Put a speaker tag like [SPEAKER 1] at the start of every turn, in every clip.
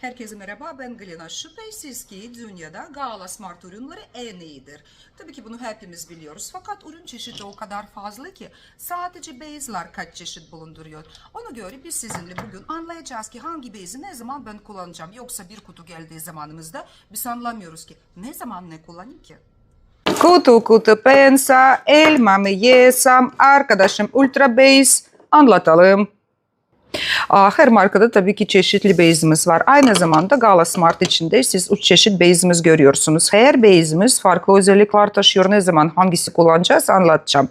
[SPEAKER 1] Herkese merhaba ben Galina Şüphesiz ki dünyada Gala Smart ürünleri en iyidir. Tabii ki bunu hepimiz biliyoruz fakat ürün çeşidi o kadar fazla ki sadece base'lar kaç çeşit bulunduruyor. Ona göre biz sizinle bugün anlayacağız ki hangi base'i ne zaman ben kullanacağım. Yoksa bir kutu geldiği zamanımızda biz anlamıyoruz ki ne zaman ne kullanayım ki. Kutu kutu pensa, elma mı yesem, arkadaşım Ultra Base anlatalım. Her markada tabii ki çeşitli base'imiz var. Aynı zamanda Gala Smart içinde siz üç çeşit base'imiz görüyorsunuz. Her base'imiz farklı özellikler taşıyor. Ne zaman hangisi kullanacağız anlatacağım.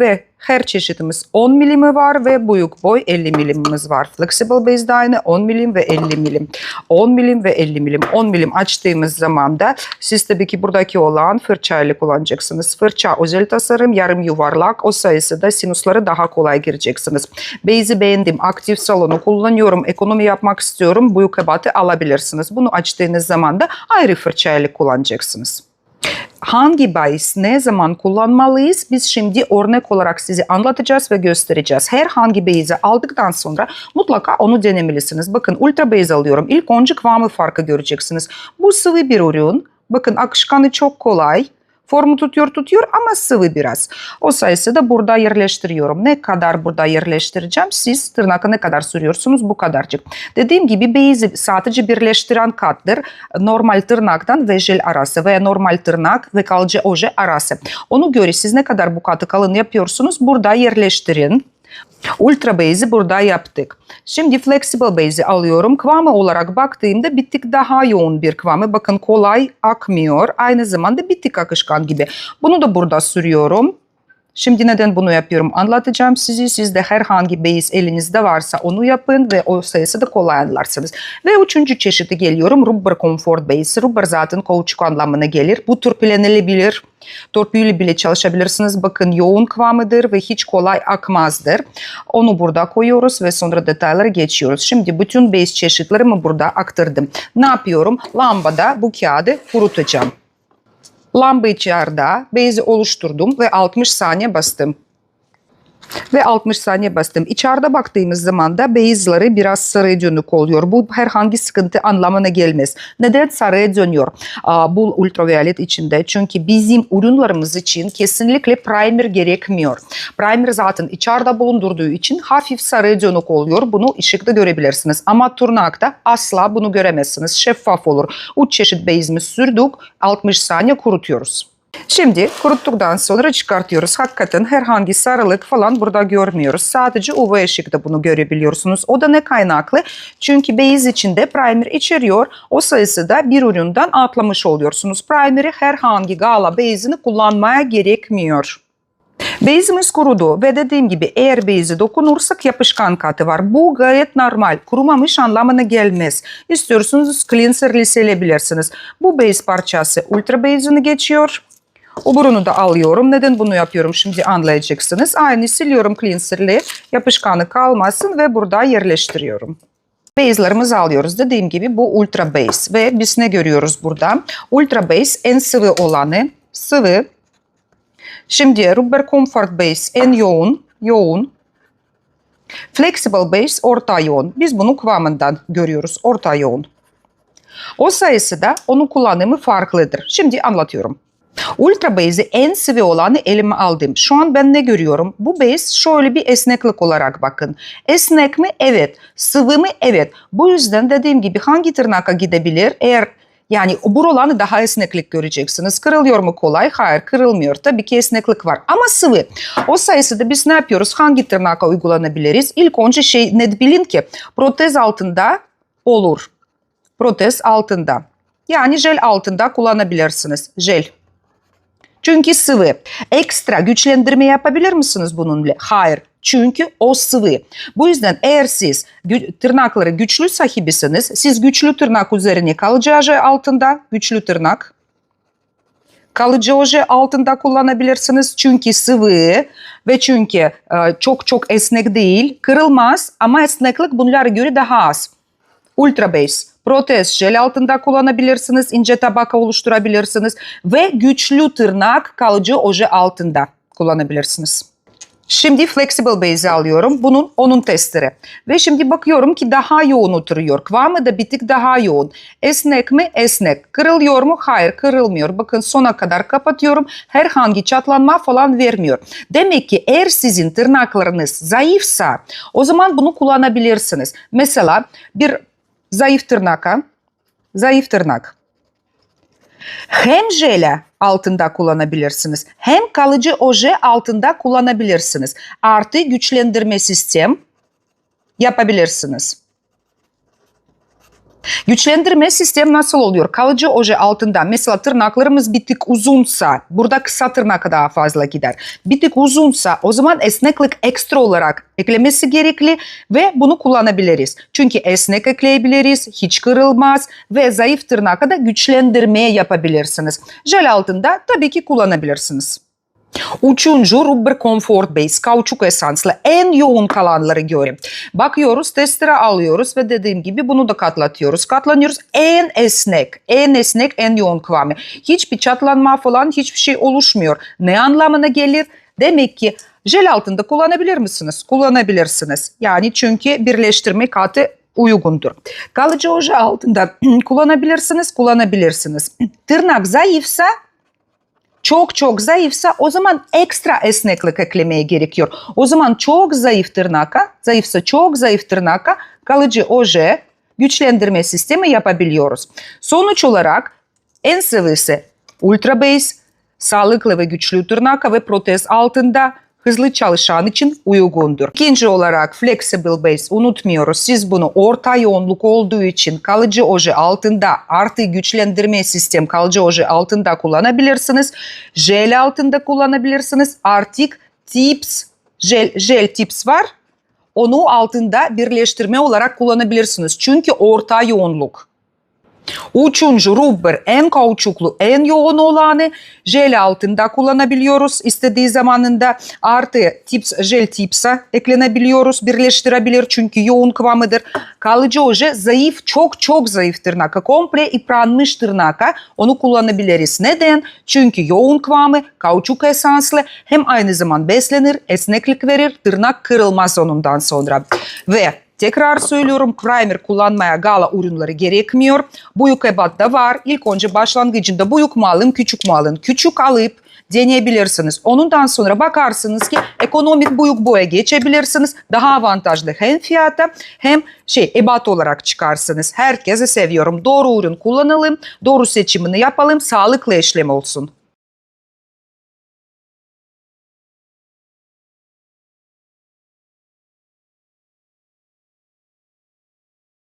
[SPEAKER 1] Ve her çeşitimiz 10 milimi var ve büyük boy 50 milimimiz var. Flexible base'de aynı 10 milim ve 50 milim. 10 milim ve 50 milim. 10 milim açtığımız zaman da siz tabii ki buradaki olan fırçayla kullanacaksınız. Fırça özel tasarım yarım yuvarlak. O sayısı da sinusları daha kolay gireceksiniz. Base'i beğendim. Aktif salonu kullanıyorum. Ekonomi yapmak istiyorum. Büyük ebatı alabilirsiniz. Bunu açtığınız zaman da ayrı fırçayla kullanacaksınız hangi bahis ne zaman kullanmalıyız biz şimdi örnek olarak size anlatacağız ve göstereceğiz. Her hangi base'i aldıktan sonra mutlaka onu denemelisiniz. Bakın ultra base alıyorum. İlk önce kıvamı farkı göreceksiniz. Bu sıvı bir ürün. Bakın akışkanı çok kolay. Formu tutuyor tutuyor ama sıvı biraz. O sayısı da burada yerleştiriyorum. Ne kadar burada yerleştireceğim? Siz tırnağı ne kadar sürüyorsunuz? Bu kadarcık. Dediğim gibi base'i sadece birleştiren kattır. Normal tırnaktan ve jel arası veya normal tırnak ve kalıcı oje arası. Onu göre siz ne kadar bu katı kalın yapıyorsunuz? Burada yerleştirin. Ultra base'i burada yaptık. Şimdi flexible base'i alıyorum. Kıvamı olarak baktığımda bir tık daha yoğun bir kıvamı. Bakın kolay akmıyor. Aynı zamanda bir tık akışkan gibi. Bunu da burada sürüyorum. Şimdi neden bunu yapıyorum anlatacağım size. Siz de herhangi base elinizde varsa onu yapın ve o sayısı da kolay anlarsınız. Ve üçüncü çeşidi geliyorum. Rubber Comfort Base. Rubber zaten kauçuk anlamına gelir. Bu törpülenilebilir. Torpille bile çalışabilirsiniz. Bakın yoğun kıvamıdır ve hiç kolay akmazdır. Onu burada koyuyoruz ve sonra detaylara geçiyoruz. Şimdi bütün base çeşitlerimi burada aktardım. Ne yapıyorum? Lambada bu kağıdı kurutacağım. Lamba içeride bezi oluşturdum ve 60 saniye bastım. Ve 60 saniye bastım. İçeride baktığımız zaman da beyazları biraz sarıya dönük oluyor. Bu herhangi sıkıntı anlamına gelmez. Neden sarıya dönüyor? Bu ultraviolet içinde. Çünkü bizim ürünlerimiz için kesinlikle primer gerekmiyor. Primer zaten içeride bulundurduğu için hafif sarıya dönük oluyor. Bunu ışıkta görebilirsiniz. Ama tırnakta asla bunu göremezsiniz. Şeffaf olur. Üç çeşit bezimiz sürdük. 60 saniye kurutuyoruz. Şimdi kuruttuktan sonra çıkartıyoruz. Hakikaten herhangi sarılık falan burada görmüyoruz. Sadece UV ışıkta bunu görebiliyorsunuz. O da ne kaynaklı? Çünkü base içinde primer içeriyor. O sayısı da bir üründen atlamış oluyorsunuz. Primer'i herhangi gala base'ini kullanmaya gerekmiyor. Base'imiz kurudu ve dediğim gibi eğer base'e dokunursak yapışkan katı var. Bu gayet normal. Kurumamış anlamına gelmez. İstiyorsanız cleanser'le silebilirsiniz. Bu base parçası ultra base'ini geçiyor. Oburunu da alıyorum. Neden bunu yapıyorum şimdi anlayacaksınız. Aynı siliyorum cleanser'le yapışkanı kalmasın ve burada yerleştiriyorum. Base'larımızı alıyoruz. Dediğim gibi bu ultra base ve biz ne görüyoruz burada? Ultra base en sıvı olanı. Sıvı. Şimdi rubber comfort base en yoğun. Yoğun. Flexible base orta yoğun. Biz bunu kıvamından görüyoruz. Orta yoğun. O sayısı da onun kullanımı farklıdır. Şimdi anlatıyorum. Ultra base'i en sıvı olanı elime aldım. Şu an ben ne görüyorum? Bu base şöyle bir esneklik olarak bakın. Esnek mi? Evet. Sıvı mı? Evet. Bu yüzden dediğim gibi hangi tırnaka gidebilir? Eğer yani bu olanı daha esneklik göreceksiniz. Kırılıyor mu kolay? Hayır kırılmıyor. Tabii ki esneklik var ama sıvı. O sayısı da biz ne yapıyoruz? Hangi tırnaka uygulanabiliriz? İlk önce şey net bilin ki protez altında olur. Protez altında. Yani jel altında kullanabilirsiniz. Jel. Çünkü sıvı. Ekstra güçlendirme yapabilir misiniz bununla? Hayır. Çünkü o sıvı. Bu yüzden eğer siz gü- tırnakları güçlü sahibisiniz, siz güçlü tırnak üzerine kalıcı oje altında, güçlü tırnak, kalıcı oje altında kullanabilirsiniz. Çünkü sıvı ve çünkü e, çok çok esnek değil, kırılmaz ama esneklik bunlara göre daha az. Ultra base, protez jel altında kullanabilirsiniz, ince tabaka oluşturabilirsiniz ve güçlü tırnak kalıcı oje altında kullanabilirsiniz. Şimdi flexible base alıyorum. Bunun onun testleri. Ve şimdi bakıyorum ki daha yoğun oturuyor. Kıvamı da bir tık daha yoğun. Esnek mi? Esnek. Kırılıyor mu? Hayır kırılmıyor. Bakın sona kadar kapatıyorum. Herhangi çatlanma falan vermiyor. Demek ki eğer sizin tırnaklarınız zayıfsa o zaman bunu kullanabilirsiniz. Mesela bir zayıf tırnaka, zayıf tırnak. Hem jele altında kullanabilirsiniz hem kalıcı oje altında kullanabilirsiniz. Artı güçlendirme sistem yapabilirsiniz. Güçlendirme sistem nasıl oluyor? Kalıcı oje altında mesela tırnaklarımız bir tık uzunsa, burada kısa tırnak daha fazla gider. Bir tık uzunsa o zaman esneklik ekstra olarak eklemesi gerekli ve bunu kullanabiliriz. Çünkü esnek ekleyebiliriz, hiç kırılmaz ve zayıf tırnaka da güçlendirme yapabilirsiniz. Jel altında tabii ki kullanabilirsiniz. Üçüncü Rubber Comfort Base kauçuk esanslı en yoğun kalanları göre. Bakıyoruz testere alıyoruz ve dediğim gibi bunu da katlatıyoruz. Katlanıyoruz en esnek, en esnek, en yoğun kıvamı. Hiçbir çatlanma falan hiçbir şey oluşmuyor. Ne anlamına gelir? Demek ki jel altında kullanabilir misiniz? Kullanabilirsiniz. Yani çünkü birleştirme katı uygundur. Kalıcı oje altında kullanabilirsiniz, kullanabilirsiniz. Tırnak zayıfsa çok çok zayıfsa o zaman ekstra esneklik eklemeye gerekiyor. O zaman çok zayıf tırnaka, zayıfsa çok zayıf tırnaka kalıcı oje güçlendirme sistemi yapabiliyoruz. Sonuç olarak en seviyesi Ultra Base, sağlıklı ve güçlü tırnaka ve protez altında hızlı çalışan için uygundur. İkinci olarak Flexible Base unutmuyoruz. Siz bunu orta yoğunluk olduğu için kalıcı oje altında artı güçlendirme sistem kalıcı oje altında kullanabilirsiniz. Jel altında kullanabilirsiniz. Artık tips, jel, jel tips var. Onu altında birleştirme olarak kullanabilirsiniz. Çünkü orta yoğunluk. Üçüncü rubber en kauçuklu, en yoğun olanı jel altında kullanabiliyoruz. İstediği zamanında artı tips, jel tipsa eklenebiliyoruz. Birleştirebilir çünkü yoğun kıvamıdır. Kalıcı oje zayıf, çok çok zayıf tırnaka. Komple yıpranmış tırnaka. Onu kullanabiliriz. Neden? Çünkü yoğun kıvamı, kauçuk esanslı hem aynı zaman beslenir, esneklik verir, tırnak kırılmaz onundan sonra. Ve Tekrar söylüyorum primer kullanmaya gala ürünleri gerekmiyor. Büyük ebatta var. İlk önce başlangıcında büyük mu alın küçük mü alın. Küçük alıp deneyebilirsiniz. Ondan sonra bakarsınız ki ekonomik büyük boya geçebilirsiniz. Daha avantajlı hem fiyata hem şey ebat olarak çıkarsınız. Herkese seviyorum. Doğru ürün kullanalım. Doğru seçimini yapalım. Sağlıklı işlem olsun.